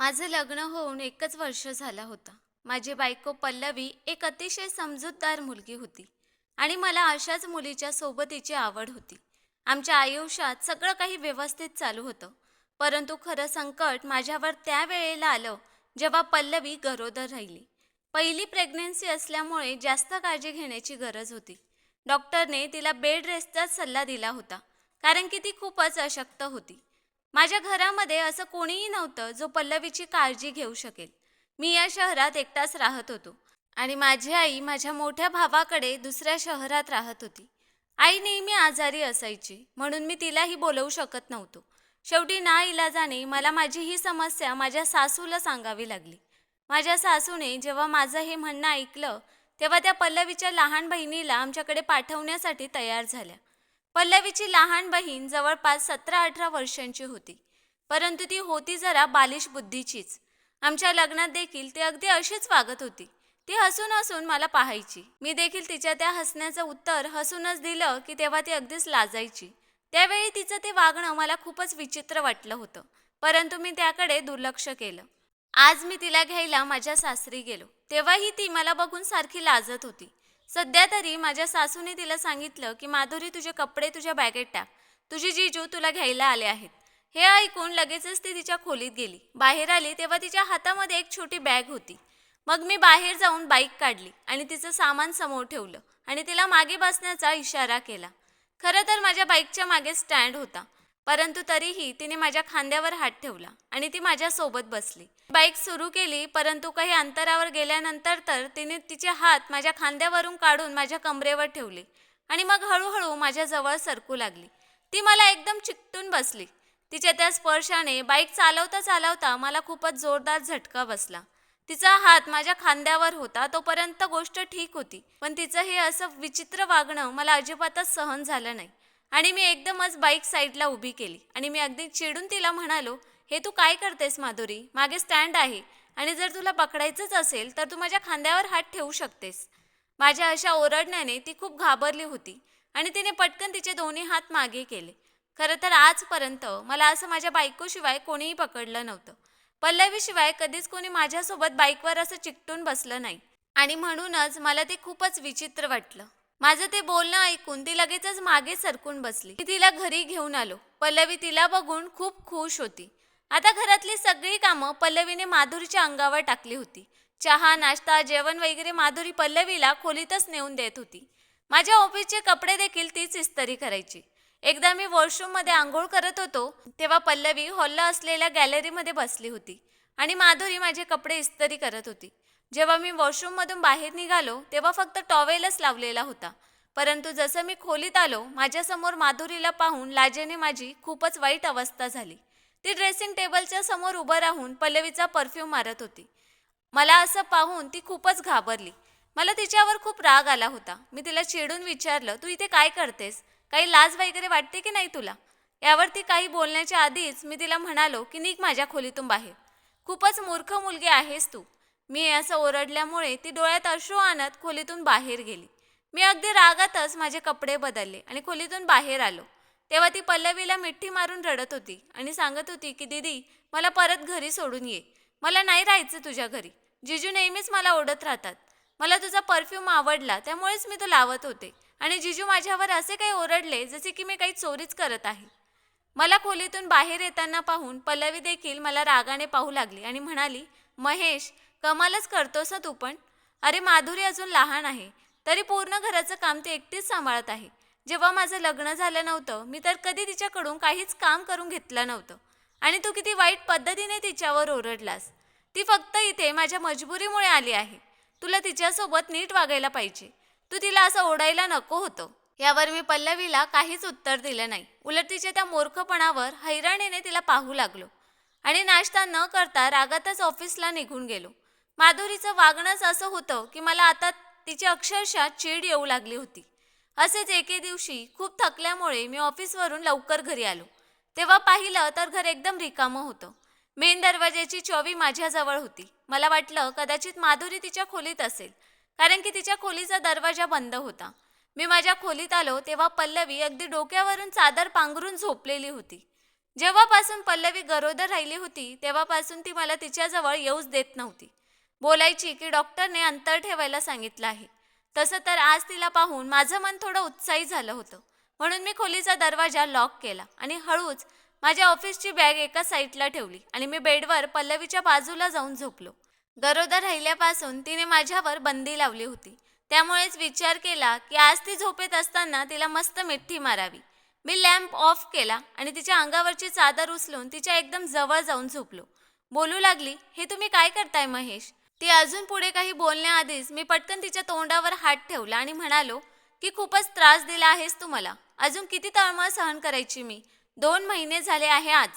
माझं लग्न होऊन एकच वर्ष झाला होता. माझी बायको पल्लवी एक अतिशय समजूतदार मुलगी होती आणि मला अशाच मुलीच्या सोबतीची आवड होती. आमच्या आयुष्यात सगळं काही व्यवस्थित चालू होतं. परंतु खरं संकट माझ्यावर त्या वेळेला आलं जेव्हा पल्लवी गरोदर राहिली. पहिली प्रेग्नन्सी असल्यामुळे जास्त काळजी घेण्याची गरज होती. डॉक्टरने तिला बेड रेस्टचाच सल्ला दिला होता कारण की ती खूपच अशक्त होती. माझ्या घरामध्ये असं कोणीही नव्हतं जो पल्लवीची काळजी घेऊ शकेल. मी या शहरात एकटाच राहत होतो आणि माझी आई माझ्या मोठ्या भावाकडे दुसऱ्या शहरात राहत होती. आई नेहमी आजारी असायची म्हणून मी तिलाही बोलवू शकत नव्हतो. शेवटी ना इलाजाने मला माझी ही समस्या माझ्या सासूला सांगावी लागली. माझ्या सासूने जेव्हा माझं हे म्हणणं ऐकलं तेव्हा त्या पल्लवीच्या लहान बहिणीला आमच्याकडे पाठवण्यासाठी तयार झाल्या. पल्लवीची लहान बहीण जवळपास सतरा अठरा वर्षांची होती. परंतु ती होती जरा बालिश बुद्धीचीच. आमच्या लग्नात देखील ती अगदी अशीच वागत होती. ती हसून हसून मला पाहायची. मी देखील तिच्या त्या हसण्याचं उत्तर हसूनच दिलं की तेव्हा ती अगदीच लाजायची. त्यावेळी तिचं ते वागणं मला खूपच विचित्र वाटलं होतं. परंतु मी त्याकडे दुर्लक्ष केलं. आज मी तिला घ्यायला माझ्या सासरी गेलो. तेव्हाही ती मला बघून सारखी लाजत होती. सध्या तरी माझ्या सासूने तिला सांगितलं की माधुरी तुझे कपडे तुझ्या बॅगेत टाक. तुझी जीजू तुला घ्यायला आले आहेत. हे ऐकून लगेचच ती तिच्या खोलीत गेली. बाहेर आली तेव्हा तिच्या हातामध्ये एक छोटी बॅग होती. मग मी बाहेर जाऊन बाईक काढली आणि तिचं सामान समोर ठेवलं आणि तिला मागे बसण्याचा इशारा केला. खरं तर माझ्या बाईकच्या मागे स्टँड होता. परंतु तरीही तिने माझ्या खांद्यावर हात ठेवला आणि ती माझ्यासोबत बसली. बाईक सुरू केली परंतु काही अंतरावर गेल्यानंतर तर तिने तिचे हात माझ्या खांद्यावरून काढून माझ्या कमरेवर ठेवले आणि मग हळूहळू माझ्याजवळ सरकू लागली. ती मला एकदम चिकटून बसली. तिच्या त्या स्पर्शाने बाईक चालवता चालवता मला खूपच जोरदार झटका बसला. तिचा हात माझ्या खांद्यावर होता तोपर्यंत गोष्ट ठीक होती पण तिचं हे असं विचित्र वागणं मला अजिबातच सहन झालं नाही. आणि मी एकदमच बाईक साईडला उभी केली. आणि मी अगदी चिडून तिला म्हणालो हे तू काय करतेस माधुरी? मागे स्टँड आहे. आणि जर तुला पकडायचंच असेल तर तू माझ्या खांद्यावर हात ठेवू शकतेस. माझ्या अशा ओरडण्याने ती खूप घाबरली होती आणि तिने पटकन तिचे दोन्ही हात मागे केले. खरं तर आजपर्यंत मला असं माझ्या बायकोशिवाय कोणीही पकडलं नव्हतं. पल्लवीशिवाय कधीच कोणी माझ्यासोबत बाईकवर असं चिकटून बसलं नाही. आणि म्हणूनच मला ते खूपच विचित्र वाटलं. माझं ते बोलणं ऐकून ती लगेचच मागे सरकून बसली. मी तिला घरी घेऊन आलो. पल्लवी तिला बघून खूप खुश होती. आता घरातली सगळी कामं पल्लवीने माधुरीच्या अंगावर टाकली होती. चहा नाश्ता जेवण वगैरे माधुरी पल्लवीला खोलीतच नेऊन देत होती. माझ्या ऑफिसचे कपडे देखील तीच इस्तरी करायची. एकदा मी वॉशरूममध्ये आंघोळ करत होतो तेव्हा पल्लवी हॉलला असलेल्या गॅलरीमध्ये बसली होती आणि माधुरी माझे कपडे इस्तरी करत होती. जेव्हा मी वॉशरूममधून बाहेर निघालो तेव्हा फक्त टॉवेलच लावलेला होता. परंतु जसं मी खोलीत आलो माझ्यासमोर माधुरीला पाहून लाजेने माझी खूपच वाईट अवस्था झाली. ती ड्रेसिंग टेबलच्या समोर उभं राहून पल्लवीचा परफ्यूम मारत होती. मला असं पाहून ती खूपच घाबरली. मला तिच्यावर खूप राग आला होता. मी तिला चिडून विचारलं तू इथे काय करतेस? काही लाज वगैरे वाटते की नाही तुला? यावर ती काही बोलण्याच्या आधीच मी तिला म्हणालो की निघ माझ्या खोलीतून बाहेर. खूपच मूर्ख मुलगी आहेस तू. मी असं ओरडल्यामुळे ती डोळ्यात अश्रू आणत खोलीतून बाहेर गेली. मी अगदी रागातच माझे कपडे बदलले आणि खोलीतून बाहेर आलो. तेव्हा ती पल्लवीला मिठी मारून रडत होती आणि सांगत होती की दीदी मला परत घरी सोडून ये. मला नाही राहायचं तुझ्या घरी. जिजू नेहमीच मला ओढत राहतात. मला तुझा परफ्यूम आवडला त्यामुळेच मी तो लावत होते. आणि जिजू माझ्यावर असे काही ओरडले जसे की मी काही चोरीच करत आहे. मला खोलीतून बाहेर येताना पाहून पल्लवी देखील मला रागाने पाहू लागली आणि म्हणाली महेश कमालच करतोस ना तू पण. अरे माधुरी अजून लहान आहे. तरी पूर्ण घराचं काम ती एकटीच सांभाळत आहे. जेव्हा माझं लग्न झालं नव्हतं मी तर कधी तिच्याकडून काहीच काम करून घेतलं नव्हतं. आणि तू किती वाईट पद्धतीने तिच्यावर ओरडलास. ती फक्त इथे माझ्या मजबुरीमुळे आली आहे. तुला तिच्यासोबत नीट वागायला पाहिजे. तू तिला असं ओढायला नको होतं. यावर मी पल्लवीला काहीच उत्तर दिलं नाही. उलट तिच्या त्या मूर्खपणावर हैराणीने तिला पाहू लागलो. आणि नाश्ता न करता रागातच ऑफिसला निघून गेलो. माधुरीचं वागणंच असं होतं की मला आता तिची अक्षरशः चीड येऊ लागली होती. असेच एके दिवशी खूप थकल्यामुळे मी ऑफिसवरून लवकर घरी आलो. तेव्हा पाहिलं तर घर एकदम रिकामं होतं. मेन दरवाज्याची चवी माझ्याजवळ होती. मला वाटलं कदाचित माधुरी तिच्या खोलीत असेल कारण की तिच्या खोलीचा दरवाजा बंद होता. मी माझ्या खोलीत आलो तेव्हा पल्लवी अगदी डोक्यावरून चादर पांघरून झोपलेली होती. जेव्हापासून पल्लवी गरोदर राहिली होती तेव्हापासून ती मला तिच्याजवळ येऊच देत नव्हती. बोलायची की डॉक्टरने अंतर ठेवायला सांगितलं आहे. तसं तर आज तिला पाहून माझं मन थोडं उत्साही झालं होतं. म्हणून मी खोलीचा दरवाजा लॉक केला आणि हळूच माझ्या ऑफिसची बॅग एका साईडला ठेवली आणि मी बेडवर पल्लवीच्या बाजूला जाऊन झोपलो. गरोदर राहिल्यापासून तिने माझ्यावर बंदी लावली होती. त्यामुळेच विचार केला की आज ती झोपेत असताना तिला मस्त मिठी मारावी. मी लॅम्प ऑफ केला आणि तिच्या अंगावरची चादर उचलून तिच्या एकदम जवळ जाऊन झोपलो. बोलू लागली हे तुम्ही काय करताय महेश? ती अजून पुढे काही बोलण्याआधीच मी पटकन तिच्या तोंडावर हात ठेवला आणि म्हणालो की खूपच त्रास दिला आहेस तू मला. अजून किती तळमळ सहन करायची मी? दोन महिने झाले आहे आज.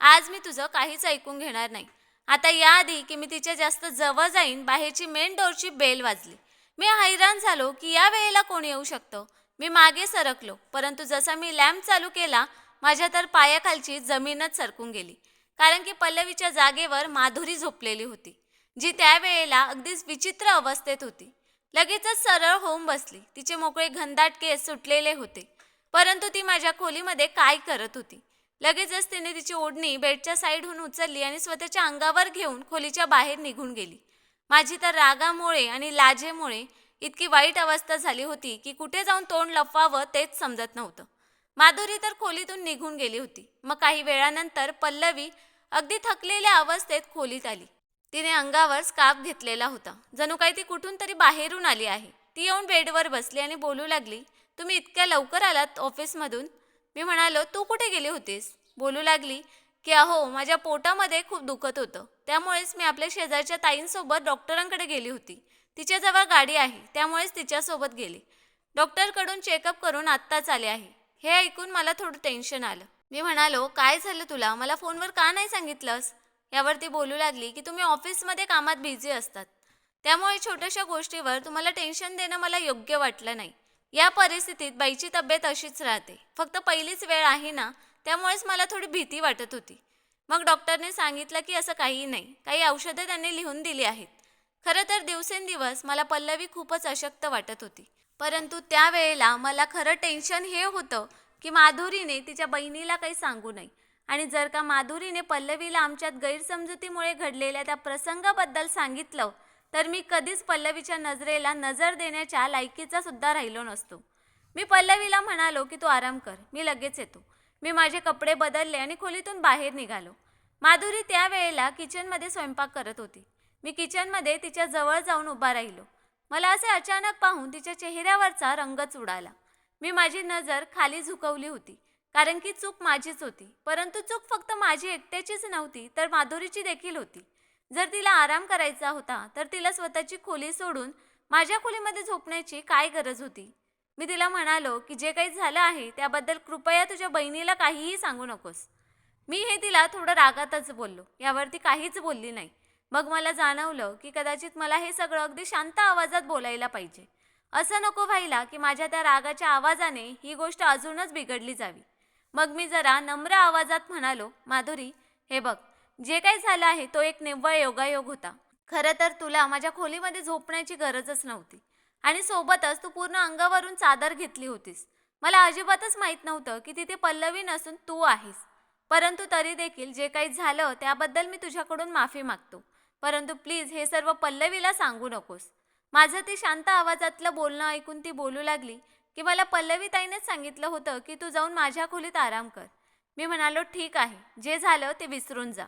आज मी तुझं काहीच ऐकून घेणार नाही. आता याआधी की मी तिच्या जास्त जवळ जाईन बाहेरची मेन डोरची बेल वाजली. मी हैराण झालो की या वेळेला कोणी येऊ शकतं? मी मागे सरकलो परंतु जसा मी लॅम्प चालू केला माझ्या तर पायाखालची जमीनच सरकून गेली. कारण की पल्लवीच्या जागेवर माधुरी झोपलेली होती. जी त्यावेळेला अगदीच विचित्र अवस्थेत होती. लगेचच सरळ होऊन बसली. तिचे मोकळे घनदाट केस सुटलेले होते. परंतु ती माझ्या खोलीमध्ये काय करत होती? लगेचच तिने तिची ओढणी बेडच्या साईडहून उचलली आणि स्वतःच्या अंगावर घेऊन खोलीच्या बाहेर निघून गेली. माझी तर रागामुळे आणि लाजेमुळे इतकी वाईट अवस्था झाली होती की कुठे जाऊन तोंड लपवावं तेच समजत नव्हतं. माधुरी तर खोलीतून निघून गेली होती. मग काही वेळानंतर पल्लवी अगदी थकलेल्या अवस्थेत खोलीत आली. तिने अंगावर स्कार्फ घेतलेला होता. जणू काही ती कुठून तरी बाहेरून आली आहे. ती येऊन बेडवर बसली आणि बोलू लागली तुम्ही इतक्या लवकर आलात ऑफिसमधून? मी म्हणालो तू कुठे गेली होतीस? बोलू लागली की अहो माझ्या पोटामध्ये खूप दुखत होतं. त्यामुळेच मी आपल्या शेजारच्या ताईंसोबत डॉक्टरांकडे गेली होती. तिच्याजवळ गाडी आहे त्यामुळेच तिच्यासोबत गेली. डॉक्टरकडून चेकअप करून आत्ताच आले आहे. हे ऐकून मला थोडं टेन्शन आलं. मी म्हणालो काय झालं तुला? मला फोनवर का नाही सांगितलंस? यावर ती बोलू लागली की तुम्ही ऑफिसमध्ये कामात बिझी असतात. त्यामुळे छोट्याशा गोष्टीवर तुम्हाला टेन्शन देणं मला योग्य वाटलं नाही. या परिस्थितीत बाईची तब्येत अशीच राहते. फक्त पहिलीच वेळ आहे ना त्यामुळेच मला थोडी भीती वाटत होती. मग डॉक्टरने सांगितलं की असं काही नाही. काही औषधं त्यांनी लिहून दिली आहेत. खरं तर दिवसेंदिवस मला पल्लवी खूपच अशक्त वाटत होती. परंतु त्यावेळेला मला खरं टेन्शन हे होतं की माधुरीने तिच्या बहिणीला काही सांगू नये. आणि जर का माधुरीने पल्लवीला आमच्यात गैरसमजुतीमुळे घडलेल्या त्या प्रसंगाबद्दल सांगितलं तर मी कधीच पल्लवीच्या नजरेला नजर देण्याच्या लायकीचा सुद्धा राहिलो नसतो. मी पल्लवीला म्हणालो की तू आराम कर मी लगेच येतो. मी माझे कपडे बदलले आणि खोलीतून बाहेर निघालो. माधुरी त्यावेळेला किचनमध्ये स्वयंपाक करत होती. मी किचनमध्ये तिच्या जवळ जाऊन उभा राहिलो. मला असे अचानक पाहून तिच्या चेहऱ्यावरचा रंगच उडाला. मी माझी नजर खाली झुकवली होती. कारण की चूक माझीच होती. परंतु चूक फक्त माझी एकट्याचीच नव्हती तर माधुरीची देखील होती. जर तिला आराम करायचा होता तर तिला स्वतःची खोली सोडून माझ्या खोलीमध्ये झोपण्याची काय गरज होती? मी तिला म्हणालो की जे काही झालं आहे त्याबद्दल कृपया तुझ्या बहिणीला काहीही सांगू नकोस. मी हे तिला थोडं रागातच बोललो. यावरती काहीच बोलली नाही. मग मला जाणवलं की कदाचित मला हे सगळं अगदी शांत आवाजात बोलायला पाहिजे. असं नको व्हायला की माझ्या त्या रागाच्या आवाजाने ही गोष्ट अजूनच बिघडली जावी. मग मी जरा नम्र आवाजात म्हणालो माधुरी हे बघ जे काही झालं आहे तो एक निव्वळ योगायोग होता. खरं तर तुला माझ्या खोलीमध्ये झोपण्याची गरजच नव्हती. आणि सोबतच तू पूर्ण अंगावरून चादर घेतली होतीस. मला अजिबातच माहीत नव्हतं की तिथे पल्लवी नसून तू आहेस. परंतु तरी देखील जे काही झालं त्याबद्दल मी तुझ्याकडून माफी मागतो. परंतु प्लीज हे सर्व पल्लवीला सांगू नकोस. माझं ते शांत आवाजातलं बोलणं ऐकून ती बोलू लागली. की मला पल्लवी ताईनेच सांगितलं होतं की तू जाऊन माझ्या खोलीत आराम कर. मी म्हणालो ठीक आहे. जे झालं ते विसरून जा.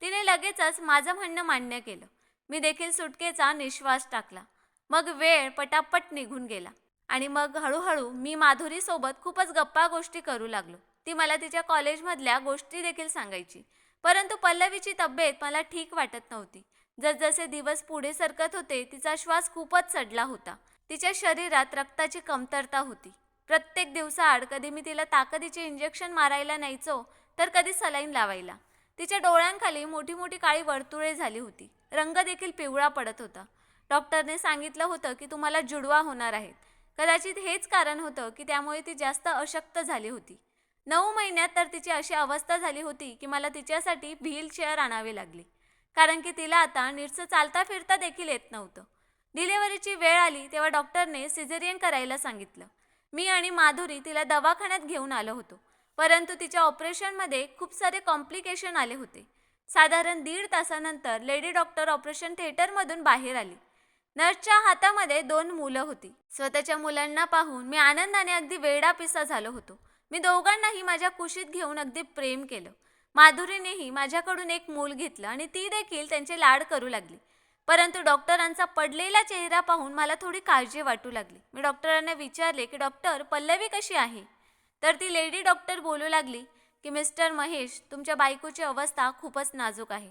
तिने लगेचच माझं म्हणणं मान्य केलं. मी देखील सुटकेचा निश्वास टाकला. मग वेळ पटापट निघून गेला आणि मग हळूहळू मी माधुरीसोबत खूपच गप्पा गोष्टी करू लागलो. ती मला तिच्या कॉलेजमधल्या गोष्टी देखील सांगायची. परंतु पल्लवीची तब्येत मला ठीक वाटत नव्हती. जसजसे दिवस पुढे सरकत होते तिचा श्वास खूपच चढला होता. तिच्या शरीरात रक्ताची कमतरता होती. प्रत्येक दिवसाआड कधी मी तिला ताकदीचे इंजेक्शन मारायला न्यायचो तर कधी सलाईन लावायला. तिच्या डोळ्यांखाली मोठी मोठी काळी वर्तुळे झाली होती. रंग देखील पिवळा पडत होता. डॉक्टरने सांगितलं होतं की तुम्हाला जुडवा होणार आहेत कदाचित हेच कारण होतं की त्यामुळे ती जास्त अशक्त झाली होती. नऊ महिन्यात तर तिची अशी अवस्था झाली होती की मला तिच्यासाठी व्हीलचेअर आणावी लागली. कारण की तिला आता नीटचं चालता फिरता देखील येत नव्हतं. डिलेव्हरीची वेळ आली तेव्हा डॉक्टरने सिझेरियन करायला सांगितलं. मी आणि माधुरी तिला दवाखान्यात घेऊन आलो होतो. परंतु तिच्या ऑपरेशनमध्ये खूप सारे कॉम्प्लिकेशन आले होते. साधारण दीड तासानंतर लेडी डॉक्टर ऑपरेशन थिएटरमधून बाहेर आली. नर्सच्या हातामध्ये दोन मुलं होती. स्वतःच्या मुलांना पाहून मी आनंदाने अगदी वेडापिसा झालो होतो. मी दोघांनाही माझ्या कुशीत घेऊन अगदी प्रेम केलं. माधुरीनेही माझ्याकडून एक मूल घेतलं आणि ती देखील त्यांचे लाड करू लागली. परंतु डॉक्टरांचा पडलेला चेहरा पाहून मला थोडी काळजी वाटू लागली. मी डॉक्टरांना विचारले की डॉक्टर पल्लवी कशी आहे? तर ती लेडी डॉक्टर बोलू लागली की मिस्टर महेश तुमच्या बायकोची अवस्था खूपच नाजूक आहे.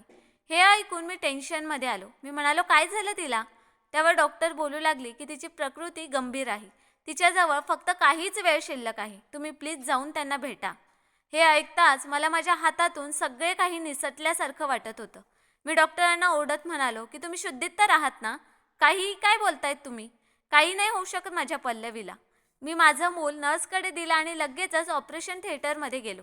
हे ऐकून मी टेन्शनमध्ये आलो. मी म्हणालो काय झालं तिला? त्यावर डॉक्टर बोलू लागली की तिची प्रकृती गंभीर आहे. तिच्याजवळ फक्त काहीच वेळ शिल्लक आहे. तुम्ही प्लीज जाऊन त्यांना भेटा. हे ऐकताच मला माझ्या हातातून सगळे काही निसटल्यासारखं वाटत होतं. मी डॉक्टरांना ओरडत म्हणालो की तुम्ही शुद्धीत तर आहात ना? काही काय बोलतायत तुम्ही? काही नाही होऊ शकत माझ्या पल्लवीला. मी माझं मूल नर्सकडे दिलं आणि लगेचच ऑपरेशन थिएटरमध्ये गेलो.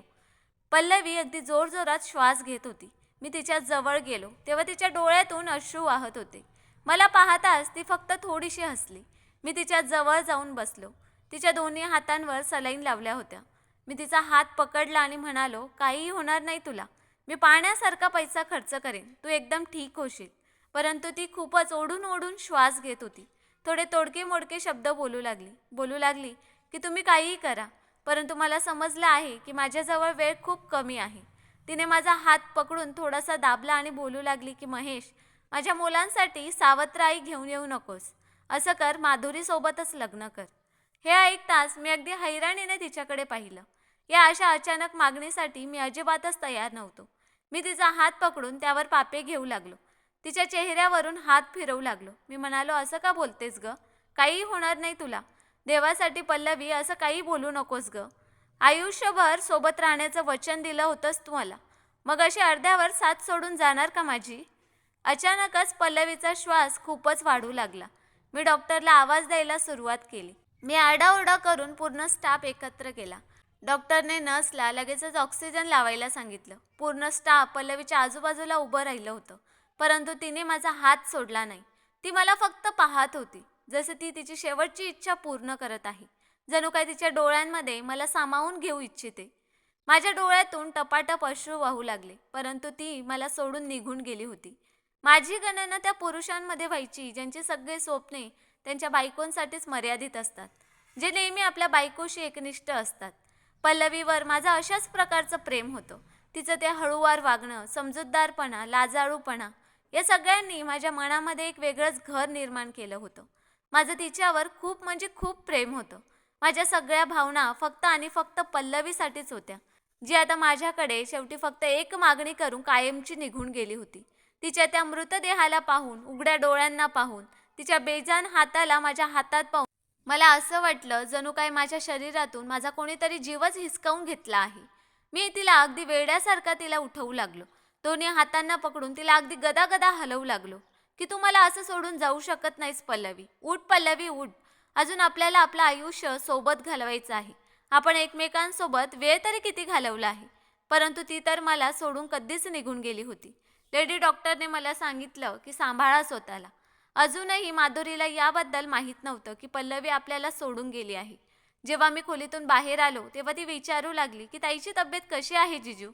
पल्लवी अगदी जोरजोरात श्वास घेत होती. मी तिच्या जवळ गेलो. तेव्हा तिच्या डोळ्यातून अश्रू वाहत होते. मला पाहताच ती फक्त थोडीशी हसली. मी तिच्या जवळ जाऊन बसलो. तिच्या दोन्ही हातांवर सलाईन लावल्या होत्या. मी तिचा हात पकडला आणि म्हणालो काहीही होणार नाही तुला. मी पाण्यासारखा पैसा खर्च करेन. तू एकदम ठीक होशील. परंतु ती खूपच ओढून ओढून श्वास घेत होती. थोडे तोडके मोडके शब्द बोलू लागली. बोलू लागली की तुम्ही काहीही करा परंतु मला समजलं आहे की माझ्याजवळ वेळ खूप कमी आहे. तिने माझा हात पकडून थोडासा दाबला आणि बोलू लागली की महेश माझ्या मुलांसाठी सावत्र आई घेऊन येऊ नकोस. असं कर माधुरीसोबतच लग्न कर. हे ऐकताच मी अगदी हैराणीने तिच्याकडे पाहिलं. या अशा अचानक मागणीसाठी मी अजिबातच तयार नव्हतो. मी तिचा हात पकडून त्यावर पापे घेऊ लागलो. तिच्या चेहऱ्यावरून हात फिरवू लागलो. मी म्हणालो असं का बोलतेस ग? काही होणार नाही तुला. देवासाठी पल्लवी असं काही बोलू नकोस ग. आयुष्यभर सोबत राहण्याचं वचन दिलं होतंस तू मला. मग अशी अर्ध्यावर साथ सोडून जाणार का माझी? अचानकच पल्लवीचा श्वास खूपच वाढू लागला. मी डॉक्टरला आवाज द्यायला सुरुवात केली. मी आरडाओरडा करून पूर्ण स्टाफ एकत्र केला. डॉक्टरने नर्सला लगेचच ऑक्सिजन लावायला सांगितलं. पूर्ण स्टाफ पल्लवीच्या आजूबाजूला उभं राहिलं होतं. परंतु तिने माझा हात सोडला नाही. ती मला फक्त पाहत होती जसं ती तिची शेवटची इच्छा पूर्ण करत आहे. जणू काय तिच्या डोळ्यांमध्ये मला सामावून घेऊ इच्छिते. माझ्या डोळ्यातून टपाटप अश्रू वाहू लागले परंतु ती मला सोडून निघून गेली होती. माझी गणना त्या पुरुषांमध्ये व्हायची ज्यांची सगळे स्वप्ने त्यांच्या बायकोंसाठीच मर्यादित असतात जे नेहमी आपल्या बायकोशी एकनिष्ठ असतात. पल्लवीवर माझं अशाच प्रकारचं प्रेम होतं. तिचं ते हळूवार वागणं समजूतदारपणा लाजाळूपणा या सगळ्यांनी माझ्या मनामध्ये एक वेगळंच घर निर्माण केलं होतं. माझं तिच्यावर खूप म्हणजे खूप प्रेम होतं. माझ्या सगळ्या भावना फक्त आणि फक्त पल्लवीसाठीच होत्या. जी आता माझ्याकडे शेवटी फक्त एक मागणी करून कायमची निघून गेली होती. तिच्या त्या मृतदेहाला पाहून उघड्या डोळ्यांना पाहून तिच्या बेजान हाताला माझ्या हातात पाहून मला असं वाटलं जणू काय माझ्या शरीरातून माझा कोणीतरी जीवच हिसकावून घेतला आहे. मी तिला अगदी वेड्यासारखा तिला उठवू लागलो. दोन्ही हातांना पकडून तिला अगदी गदागदा हलवू लागलो. की तू मला असं सोडून जाऊ शकत नाहीस पल्लवी. उठ पल्लवी उठ. अजून आपल्याला आपलं आयुष्य सोबत घालवायचं आहे. आपण एकमेकांसोबत वेळ तरी किती घालवला आहे? परंतु ती तर मला सोडून कधीच निघून गेली होती. लेडी डॉक्टरने मला सांगितलं की सांभाळा स्वतःला. अजूनही माधुरीला याबद्दल माहीत नव्हतं की पल्लवी आपल्याला सोडून गेली आहे. जेव्हा मी खोलीतून बाहेर आलो तेव्हा ती विचारू लागली की ताईची तब्येत कशी आहे जिजू?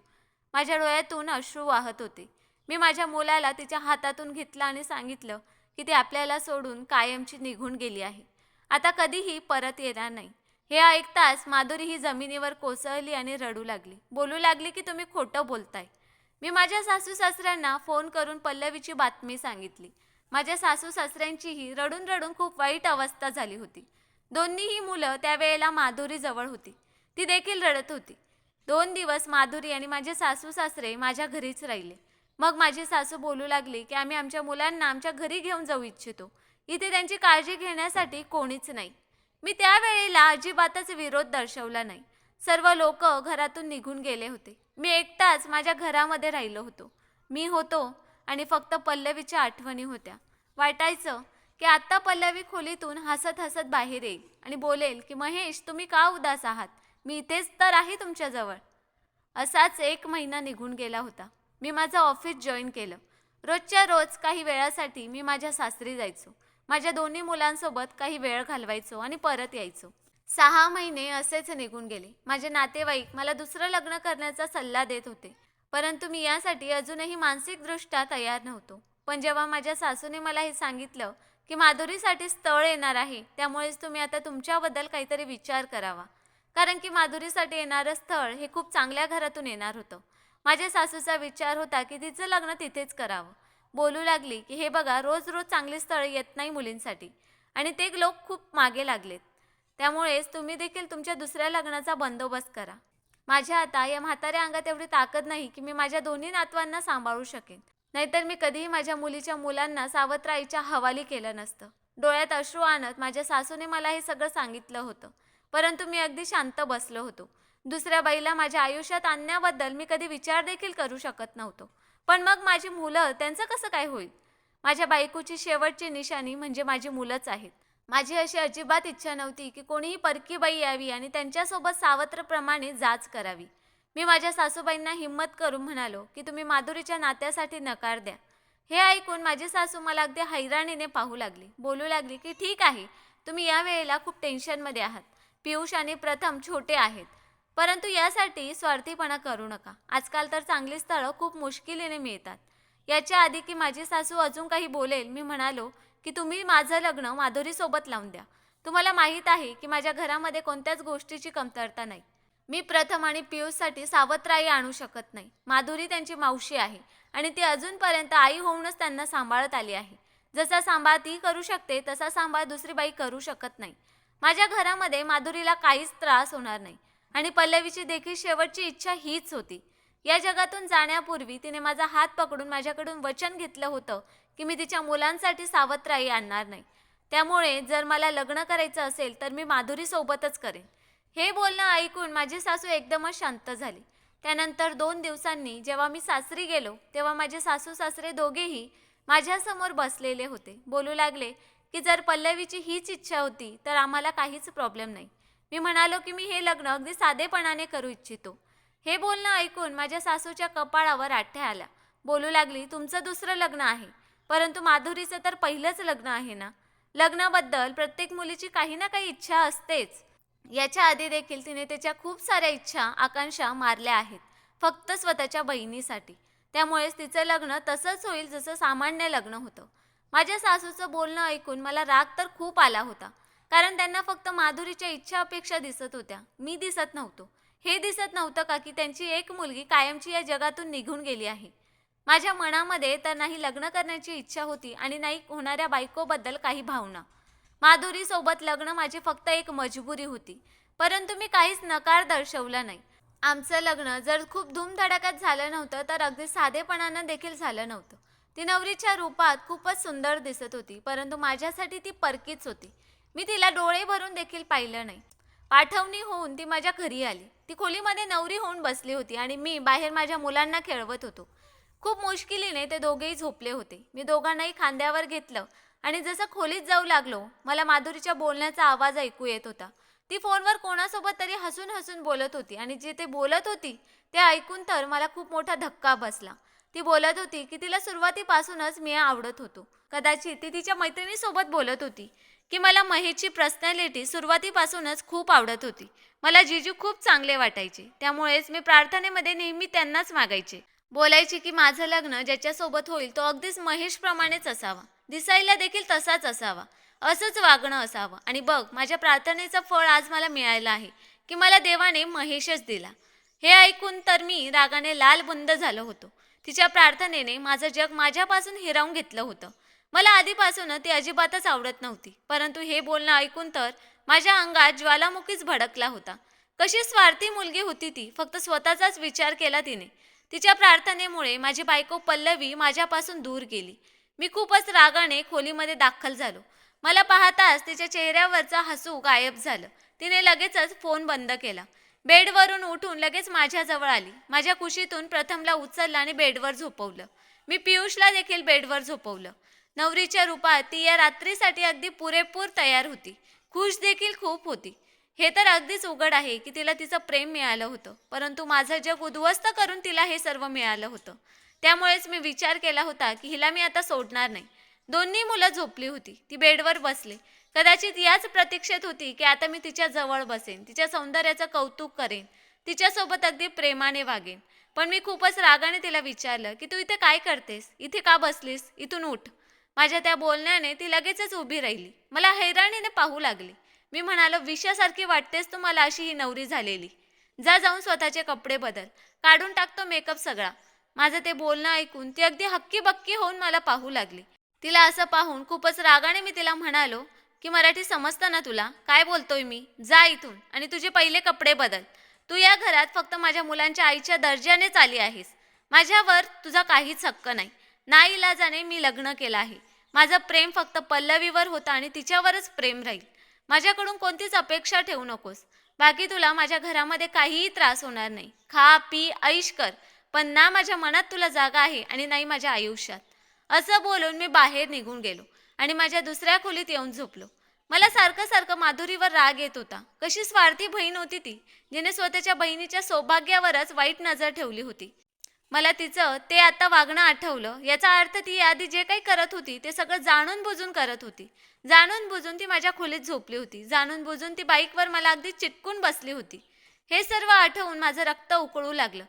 माझ्या डोळ्यातून अश्रू वाहत होते. मी माझ्या मुलाला तिच्या हातातून घेतलं आणि सांगितलं की ती आपल्याला सोडून कायमची निघून गेली आहे. आता कधीही परत येणार नाही. हे ऐकताच माधुरी ही जमिनीवर कोसळली आणि रडू लागली. बोलू लागली की तुम्ही खोटं बोलताय. मी माझ्या सासू सासऱ्यांना फोन करून पल्लवीची बातमी सांगितली. माझ्या सासू सासऱ्यांचीही रडून रडून खूप वाईट अवस्था झाली होती. दोन्हीही मुलं त्यावेळेला माधुरी जवळ होती. ती देखील रडत होती. दोन दिवस माधुरी आणि माझे सासू सासरे माझ्या घरीच राहिले. मग माझी सासू बोलू लागली की आम्ही आमच्या मुलांना आमच्या घरी घेऊन जाऊ इच्छितो. इथे त्यांची काळजी घेण्यासाठी कोणीच नाही. मी त्यावेळेला अजिबातच विरोध दर्शवला नाही. सर्व लोक घरातून निघून गेले होते. मी एकटाच माझ्या घरामध्ये राहिलो होतो. मी होतो. आणि फक्त पल्लवीच्या आठवणी होत्या. वाटायचं की आत्ता पल्लवी खोलीतून हसत हसत बाहेर येईल आणि बोलेल की महेश तुम्ही का उदास आहात? मी इथेच तर आहे तुमच्याजवळ. असाच एक महिना निघून गेला होता. मी माझं ऑफिस जॉईन केलं. रोजच्या रोज काही वेळासाठी मी माझ्या सासरी जायचो. माझ्या दोन्ही मुलांसोबत काही वेळ घालवायचो आणि परत यायचो. सहा महिने असेच निघून गेले. माझे नातेवाईक मला दुसरं लग्न करण्याचा सल्ला देत होते. परंतु मी यासाठी अजूनही मानसिकदृष्ट्या तयार नव्हतो. पण जेव्हा माझ्या सासूने मला हे सांगितलं की माधुरीसाठी स्थळ येणार आहे त्यामुळेच तुम्ही आता तुमच्याबद्दल काहीतरी विचार करावा. कारण की माधुरीसाठी येणारं स्थळ हे खूप चांगल्या घरातून येणार होतं. माझ्या सासूचा विचार होता की तिचं लग्न तिथेच करावं. बोलू लागली की हे बघा रोज रोज चांगली स्थळं येत नाही मुलींसाठी. आणि ते लोक खूप मागे लागलेत. त्यामुळेच तुम्ही देखील तुमच्या दुसऱ्या लग्नाचा बंदोबस्त करा. माझ्या आता या म्हाताऱ्या अंगात एवढी ताकद नाही की मी माझ्या दोन्ही नातवांना सांभाळू शकेन. नाहीतर मी कधीही माझ्या मुलीच्या मुलांना सावत्राईच्या हवाली केलं नसतं. डोळ्यात अश्रू आणत माझ्या सासूने मला हे सगळं सांगितलं होतं. परंतु मी अगदी शांत बसलो होतो. दुसऱ्या बाईला माझ्या आयुष्यात आणण्याबद्दल मी कधी विचार देखील करू शकत नव्हतो. पण मग माझी मुलं त्यांचं कसं काय होईल? माझ्या बायकोची शेवटची निशाणी म्हणजे माझी मुलंच आहेत. माझी अशी अजिबात इच्छा नव्हती की कोणीही परकी बाई यावी आणि त्यांच्यासोबत सावत्रप्रमाणे जाच करावी. मी माझ्या सासूबाईंना हिंमत करून म्हणालो की तुम्ही माधुरीच्या नात्यासाठी नकार द्या. हे ऐकून माझी सासू मला अगदी हैराणीने पाहू लागली. बोलू लागली की ठीक आहे तुम्ही या वेळेला खूप टेन्शनमध्ये आहात. पियुष आणि प्रथम छोटे आहेत. परंतु यासाठी स्वार्थीपणा करू नका. आजकाल तर चांगली स्थळं खूप मुश्किलीने मिळतात. याच्या आधी की माझी सासू अजून काही बोलेल मी म्हणालो की तुम्ही माझं लग्न माधुरीसोबत लावून द्या. तुम्हाला माहीत आहे की माझ्या घरामध्ये कोणत्याच गोष्टीची कमतरता नाही. मी प्रथम आणि पियुषसाठी सावत्राई आणू शकत नाही. माधुरी त्यांची मावशी आहे आणि ती अजूनपर्यंत आई होऊनच त्यांना सांभाळत आली आहे. जसा सांभाळ ती करू शकते तसा सांभाळ दुसरी बाई करू शकत नाही. माझ्या घरामध्ये माधुरीला काहीच त्रास होणार नाही आणि पल्लवीची देखील शेवटची इच्छा हीच होती. या जगातून जाण्यापूर्वी तिने माझा हात पकडून माझ्याकडून वचन घेतलं होतं की मी तिच्या मुलांसाठी सावत्राई आणणार नाही. त्यामुळे जर मला लग्न करायचं असेल तर मी माधुरीसोबतच करेन. हे बोलणं ऐकून माझी सासू एकदमच शांत झाली. त्यानंतर दोन दिवसांनी जेव्हा मी सासरी गेलो तेव्हा माझे सासू सासरे दोघेही माझ्यासमोर बसलेले होते. बोलू लागले की जर पल्लवीची हीच इच्छा होती तर आम्हाला काहीच प्रॉब्लेम नाही. मी म्हणालो की मी हे लग्न अगदी साधेपणाने करू इच्छितो. हे बोलणं ऐकून माझ्या सासूच्या कपाळावर आठ्या आल्या. बोलू लागली तुमचं दुसरं लग्न आहे. परंतु माधुरीचं तर पहिलंच लग्न आहे ना? लग्नाबद्दल प्रत्येक मुलीची काही ना काही इच्छा असतेच. याच्या आधी देखील तिने त्याच्या खूप साऱ्या इच्छा आकांक्षा मारल्या आहेत फक्त स्वतःच्या बहिणीसाठी. त्यामुळेच तिचं लग्न तसंच होईल जसं सामान्य लग्न होतं. माझ्या सासूचं बोलणं ऐकून मला राग तर खूप आला होता. कारण त्यांना फक्त माधुरीच्या इच्छा अपेक्षा दिसत होत्या. मी दिसत नव्हतो. हे दिसत नव्हतं का की त्यांची एक मुलगी कायमची या जगातून निघून गेली आहे? माझ्या मनामध्ये तर नाही लग्न करण्याची इच्छा होती आणि नाही होणाऱ्या बायकोबद्दल काही भावना. माधुरीसोबत लग्न माझी फक्त एक मजबुरी होती. परंतु मी काहीच नकार दर्शवला नाही. आमचं लग्न जर खूप धूमधडाक्यात झालं नव्हतं तर अगदी साधेपणानं देखील झालं नव्हतं. ती नवरीच्या रूपात खूपच सुंदर दिसत होती परंतु माझ्यासाठी ती परकीच होती. मी तिला डोळे भरून देखील पाहिलं नाही. पाठवणी होऊन ती माझ्या घरी आली. ती खोलीमध्ये नवरी होऊन बसली होती आणि मी बाहेर माझ्या मुलांना खेळवत होतो. खूप मुश्किलीने ते दोघेही झोपले होते. मी दोघांनाही खांद्यावर घेतलं आणि जसं खोलीत जाऊ लागलो मला माधुरीच्या बोलण्याचा आवाज ऐकू येत होता. ती फोनवर कोणासोबत तरी हसून हसून बोलत होती आणि जे ते बोलत होती ते ऐकून तर मला खूप मोठा धक्का बसला. ती बोलत होती की तिला सुरुवातीपासूनच मी आवडत होतो. कदाचित ती तिच्या मैत्रिणीसोबत बोलत होती. की मला महेशची पर्सनॅलिटी सुरुवातीपासूनच खूप आवडत होती. मला जिजू खूप चांगले वाटायचे. त्यामुळेच मी प्रार्थनेमध्ये नेहमी त्यांनाच मागायचे. बोलायची की माझं लग्न ज्याच्यासोबत होईल तो अगदीच महेशप्रमाणेच असावा. दिसायला देखील तसाच असावा. असंच वागणं असावं. आणि बघ माझ्या प्रार्थनेचं फळ आज मला मिळालं आहे की मला देवाने महेशच दिला. हे ऐकून तर मी रागाने लाल बुंद झालो होतो. तिच्या प्रार्थनेने माझं जग माझ्यापासून हिरावून घेतलं होतं. मला आधीपासून ती अजिबातच आवडत नव्हती. परंतु हे बोलणं ऐकून तर माझ्या अंगात ज्वालामुखीच भडकला होता. कशी स्वार्थी मुलगी होती ती फक्त स्वतःचाच विचार केला तिने. तिच्या प्रार्थनेमुळे माझी बायको पल्लवी माझ्यापासून दूर गेली. मी खूपच रागाने खोलीमध्ये दाखल झालो. मला पाहताच तिच्या चेहऱ्यावरचा हसू गायब झालं. तिने लगेचच फोन बंद केला. बेडवरून उठून लगेच माझ्याजवळ आली. माझ्या कुशीतून प्रथमला उचललं आणि बेडवर झोपवलं. मी पियुषला देखील बेडवर झोपवलं. नवरीच्या रूपात ती या रात्रीसाठी अगदी पुरेपूर तयार होती. खुश देखील खूप होती. हे तर अगदीच उघड आहे की तिला तिचं प्रेम मिळालं होतं परंतु माझं जग उद्ध्वस्त करून तिला हे सर्व मिळालं होतं. त्यामुळेच मी विचार केला होता की हिला मी आता सोडणार नाही. दोन्ही मुलं झोपली होती. ती बेडवर बसले. कदाचित याच प्रतीक्षेत होती की आता मी तिच्या जवळ बसेन तिच्या सौंदर्याचं कौतुक करेन तिच्यासोबत अगदी प्रेमाने वागेन. पण मी खूपच रागाने तिला विचारलं की तू इथे काय करतेस? इथे का बसलीस? इथून उठ. माझ्या त्या बोलण्याने ती लगेचच उभी राहिली. मला हैराणीने पाहू लागली. मी म्हणालो विषयासारखी वाटतेस तू मला अशी ही नवरी झालेली. जा जाऊन स्वतःचे कपडे बदल. काढून टाकतो मेकअप सगळा. माझं ते बोलणं ऐकून ती अगदी हक्की बक्की होऊन मला पाहू लागली. तिला असं पाहून खूपच रागाने मी तिला म्हणालो की मराठी समजतं ना तुला? काय बोलतोय मी? जा इथून आणि तुझे पहिले कपडे बदल. तू या घरात फक्त माझ्या मुलांच्या आईच्या दर्जानेच आली आहेस. माझ्यावर तुझा काहीच हक्क नाही. ना इलाजाने मी लग्न केलं आहे. माझं प्रेम फक्त पल्लवीवर होतं आणि तिच्यावरच प्रेम राहील. माझ्याकडून कोणतीच अपेक्षा ठेवू नकोस. बाकी तुला माझ्या घरामध्ये काहीही त्रास होणार नाही. खा पी ऐश कर पण ना माझ्या मनात तुला जागा आहे आणि नाही माझ्या आयुष्यात. असं बोलून मी बाहेर निघून गेलो आणि माझ्या दुसऱ्या खोलीत येऊन झोपलो. मला सारखं सारखं माधुरीवर राग येत होता. कशी स्वार्थी बहीण होती ती जिने स्वतःच्या बहिणीच्या सौभाग्यावरच वाईट नजर ठेवली होती. मला तिचं ते आता वागणं आठवलं. याचा अर्थ ती आधी जे काही करत होती ते सगळं जाणून बुजून करत होती. जाणून बुजून ती माझ्या खोलीत झोपली होती. जाणून बुजून ती बाईकवर मला अगदी चिटकून बसली होती. हे सर्व आठवून माझं रक्त उकळू लागलं.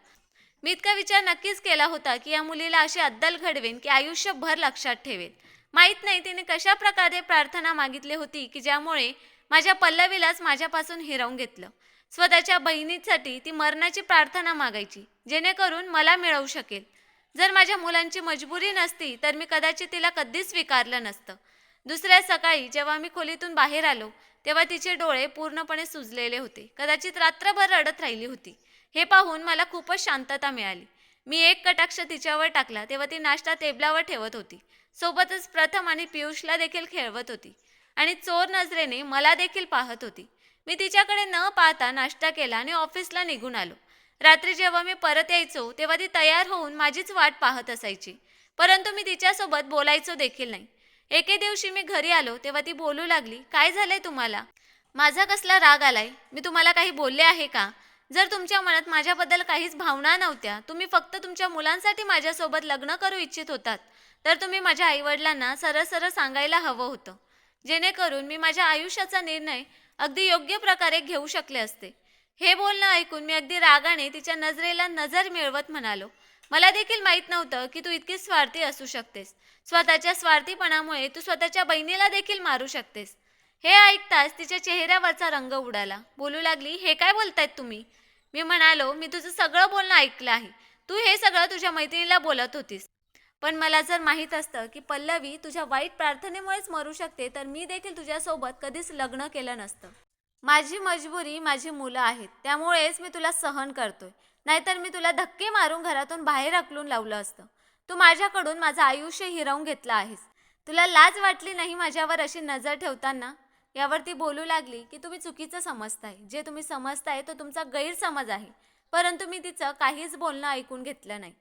मी इतका विचार नक्कीच केला होता की या मुलीला अशी अद्दल घडवेन की आयुष्यभर लक्षात ठेवेन माहीत नाही तिने कशा प्रकारे प्रार्थना मागितली होती की ज्यामुळे माझ्या पल्लवीलाच माझ्यापासून हिरावून घेतलं. स्वतःच्या बहिणीसाठी ती मरणाची प्रार्थना मागायची जेणेकरून मला मिळवू शकेल. जर माझ्या मुलांची मजबुरी नसती तर मी कदाचित तिला कधीच स्वीकारलं नसतं. दुसऱ्या सकाळी जेव्हा मी खोलीतून बाहेर आलो तेव्हा तिचे डोळे पूर्णपणे सुजलेले होते. कदाचित रात्रभर रडत राहिली होती. हे पाहून मला खूपच शांतता मिळाली. मी एक कटाक्ष तिच्यावर टाकला तेव्हा ती नाश्ता टेबलावर ठेवत होती. सोबतच प्रथम आणि पियुषला देखील खेळवत होती. आणि चोर नजरेने मला देखील पाहत होती. मी तिच्याकडे न पाहता नाश्ता केला आणि ऑफिसला निघून आलो. रात्री जेव्हा मी परत यायचो तेव्हा ती तयार होऊन माझीच वाट पाहत असायची. परंतु मी तिच्यासोबत बोलायचो देखील नाही. एके दिवशी मी घरी आलो तेव्हा ती बोलू लागली काय झालंय तुम्हाला? माझा कसला राग आलाय? मी तुम्हाला काही बोलले आहे का? जर तुमच्या मनात माझ्याबद्दल काहीच भावना नव्हत्या तुम्ही फक्त तुमच्या मुलांसाठी माझ्यासोबत लग्न करू इच्छित होतात तर तुम्ही माझ्या आईवडिलांना सरळ सरळ सांगायला हवं होतं. जेणेकरून मी माझ्या आयुष्याचा निर्णय अगदी योग्य प्रकारे घेऊ शकले असते. हे बोलणं ऐकून मी अगदी रागाने तिच्या नजरेला नजर मिळवत म्हणालो मला देखील माहीत नव्हतं की तू इतकी स्वार्थी असू शकतेस. स्वतःच्या स्वार्थीपणामुळे तू स्वतःच्या बहिणीला देखील मारू शकतेस. हे ऐकताच तिच्या चेहऱ्यावरचा रंग उडाला. बोलू लागली हे काय बोलतायत तुम्ही? मी म्हणालो मी तुझं सगळं बोलणं ऐकलं आहे. तू हे सगळं तुझ्या मैत्रिणीला बोलत होतीस. पण मला जर माहीत असतं की पल्लवी तुझ्या वाईट प्रार्थनेमुळेच मरू शकते तर मी देखील तुझ्यासोबत कधीच लग्न केलं नसतं. माझी मजबुरी माझी मुलं आहेत त्यामुळेच मी तुला सहन करतोय. नाहीतर मी तुला धक्के मारून घरातून बाहेर हकलून लावलं असतं. तू माझ्याकडून माझं आयुष्य हिरावून घेतलं आहेस. तुला लाज वाटली नाही माझ्यावर अशी नजर ठेवताना? यावर ती बोलू लागली की तुम्ही चुकीचं समजताय. जे तुम्ही समजताय तो तुमचा गैरसमज आहे. परंतु मी तिचं काहीच बोलणं ऐकून घेतलं नाही.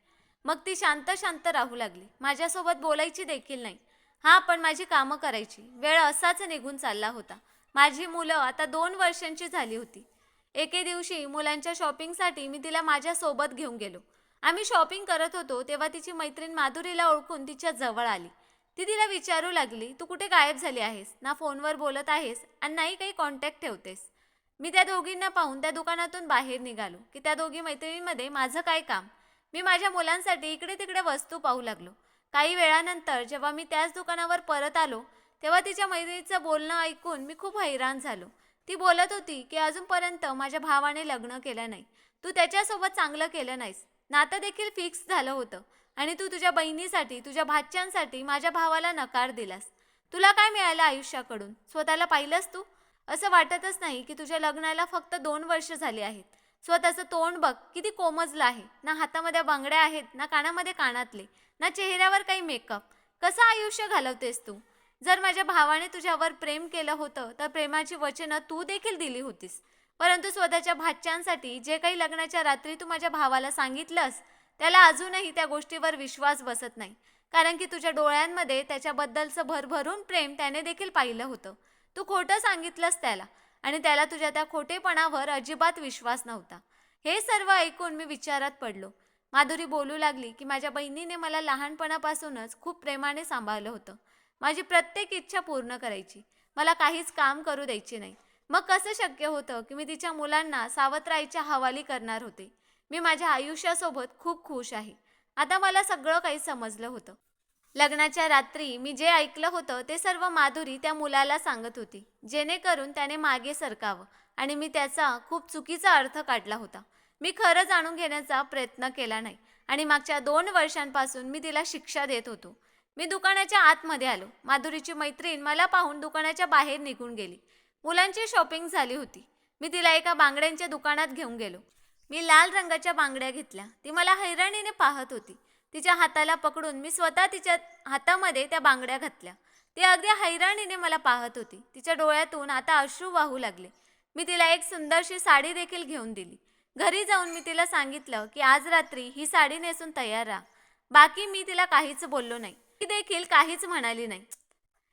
मग ती शांत शांत राहू लागली. माझ्यासोबत बोलायची देखील नाही. हां पण माझी कामं करायची. वेळ असाच निघून चालला होता. माझी मुलं आता दोन वर्षांची झाली होती. एके दिवशी मुलांच्या शॉपिंगसाठी मी तिला माझ्यासोबत घेऊन गेलो. आम्ही शॉपिंग करत होतो तेव्हा तिची मैत्रीण माधुरीला ओळखून तिच्या जवळ आली. ती तिला विचारू लागली तू कुठे गायब झाली आहेस? ना फोनवर बोलत आहेस आणि नाही काही कॉन्टॅक्ट ठेवतेस. मी त्या दोघींना पाहून त्या दुकानातून बाहेर निघालो की त्या दोघी मैत्रिणींमध्ये माझं काय काम? मी माझ्या मुलांसाठी इकडे तिकडे वस्तू पाहू लागलो. काही वेळानंतर जेव्हा मी त्याच दुकानावर परत आलो तेव्हा तिच्या मैत्रिणीचं बोलणं ऐकून मी खूप हैराण झालो. ती बोलत होती की अजूनपर्यंत माझ्या भावाने लग्न केलं नाही. तू त्याच्यासोबत चांगलं केलं नाहीस. नातं देखील फिक्स झालं होतं आणि तू तुझ्या बहिणीसाठी तुझ्या भाच्यांसाठी माझ्या भावाला नकार दिलास. तुला काय मिळालं आयुष्याकडून? स्वतःला पाहिलंस तू? असं वाटतच नाही की तुझ्या लग्नाला फक्त दोन वर्ष झाली आहेत. स्वतःचं तोंड बघ किती कोमजलं आहे. ना हातामध्ये बांगड्या आहेत ना कानामध्ये कानातले ना चेहऱ्यावर काही मेकअप कसं आयुष्य घालवतेस तू? जर माझ्या भावाने तुझ्यावर प्रेम केलं होतं तर प्रेमाची वचनं तू देखील दिली होतीस. परंतु स्वतःच्या भाच्यांसाठी जे काही लग्नाच्या रात्री तू माझ्या भावाला सांगितलंस त्याला अजूनही त्या गोष्टीवर विश्वास बसत नाही. कारण की तुझ्या डोळ्यांमध्ये त्याच्याबद्दलचं भरभरून प्रेम त्याने देखील पाहिलं होतं. तू खोटं सांगितलंस त्याला. आणि त्याला तुझ्या त्या खोटेपणावर अजिबात विश्वास नव्हता. हे सर्व ऐकून मी विचारात पडलो. माधुरी बोलू लागली की माझ्या बहिणीने मला लहानपणापासूनच खूप प्रेमाने सांभाळलं होतं. माझी प्रत्येक इच्छा पूर्ण करायची. मला काहीच काम करू द्यायची नाही. मग कसं शक्य होतं की मी तिच्या मुलांना सावत्राईच्या हवाली करणार होते? मी माझ्या आयुष्यासोबत खूप खुश आहे. आता मला सगळं काही समजलं होतं. लग्नाच्या रात्री मी जे ऐकलं होतं ते सर्व माधुरी त्या मुलाला सांगत होती. जेणेकरून त्याने मागे सरकावं आणि मी त्याचा खूप चुकीचा अर्थ काढला होता. मी खरं जाणून घेण्याचा प्रयत्न केला नाही आणि मागच्या दोन वर्षांपासून मी तिला शिक्षा देत होतो. मी दुकानाच्या आतमध्ये आलो. माधुरीची मैत्रीण मला पाहून दुकानाच्या बाहेर निघून गेली. मुलांची शॉपिंग झाली होती. मी तिला एका बांगड्यांच्या दुकानात घेऊन गेलो. मी लाल रंगाच्या बांगड्या घेतल्या. ती मला हैराणीने पाहत होती. तिच्या हाताला पकडून मी स्वतः तिच्या हातामध्ये त्या बांगड्या घातल्या. ती अगदी हैराणीने मला पाहत होती. तिच्या डोळ्यातून आता अश्रू वाहू लागले. मी तिला एक सुंदरशी साडी देखील घेऊन दिली. घरी जाऊन मी तिला सांगितलं की आज रात्री ही साडी नेसून तयार राहा. बाकी मी तिला काहीच बोललो नाही. ती देखील काहीच म्हणाली नाही.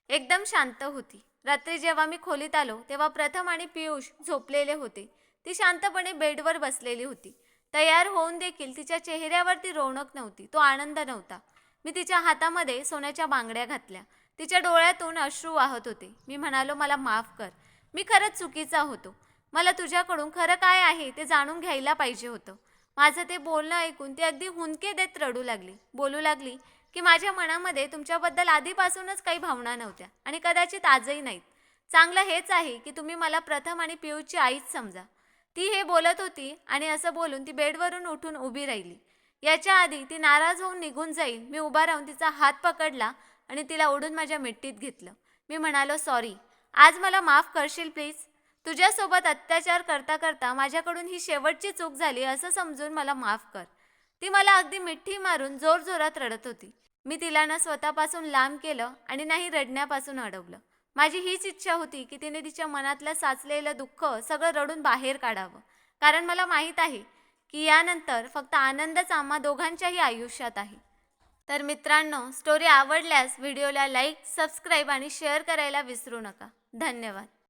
एकदम शांत होती. रात्री जेव्हा मी खोलीत आलो तेव्हा प्रथम आणि पियुष झोपलेले होते. ती शांतपणे बेडवर बसलेली होती. तयार होऊन देखील तिच्या चेहऱ्यावरती रौनक नव्हती. तो आनंद नव्हता. मी तिच्या हातामध्ये सोन्याच्या बांगड्या घातल्या. तिच्या डोळ्यातून अश्रू वाहत होते. मी म्हणालो मला माफ कर. मी खरंच चुकीचा होतो. मला तुझ्याकडून खरं काय आहे ते जाणून घ्यायला पाहिजे होतं. माझं ते बोलणं ऐकून ती अगदी हुंदके देत रडू लागली. बोलू लागली की माझ्या मनामध्ये तुमच्याबद्दल आधीपासूनच काही भावना नव्हत्या आणि कदाचित आजही नाहीत. चांगलं हेच आहे की तुम्ही मला प्रथम आणि पियूची आईच समजा. ती हे बोलत होती आणि असं बोलून ती बेडवरून उठून उभी राहिली. याच्या आधी ती नाराज होऊन निघून जाईल. मी उभा राहून तिचा हात पकडला आणि तिला ओढून माझ्या मिट्टीत घेतलं. मी म्हणालो सॉरी. आज मला माफ करशील प्लीज? तुझ्यासोबत अत्याचार करता करता माझ्याकडून ही शेवटची चूक झाली असं समजून मला माफ कर. ती मला अगदी मिठी मारून जोरजोरात रडत होती. मी तिला ना स्वतःपासून लांब केलं आणि नाही रडण्यापासून अडवलं. माझी हीच इच्छा होती की तिने तिच्या मनातलं साचलेलं दुःख सगळं रडून बाहेर काढावं. कारण मला माहीत आहे की यानंतर फक्त आनंदच आम्हा दोघांच्याही आयुष्यात आहे. तर मित्रांनो स्टोरी आवडल्यास व्हिडिओला लाईक सबस्क्राईब आणि शेअर करायला विसरू नका. धन्यवाद.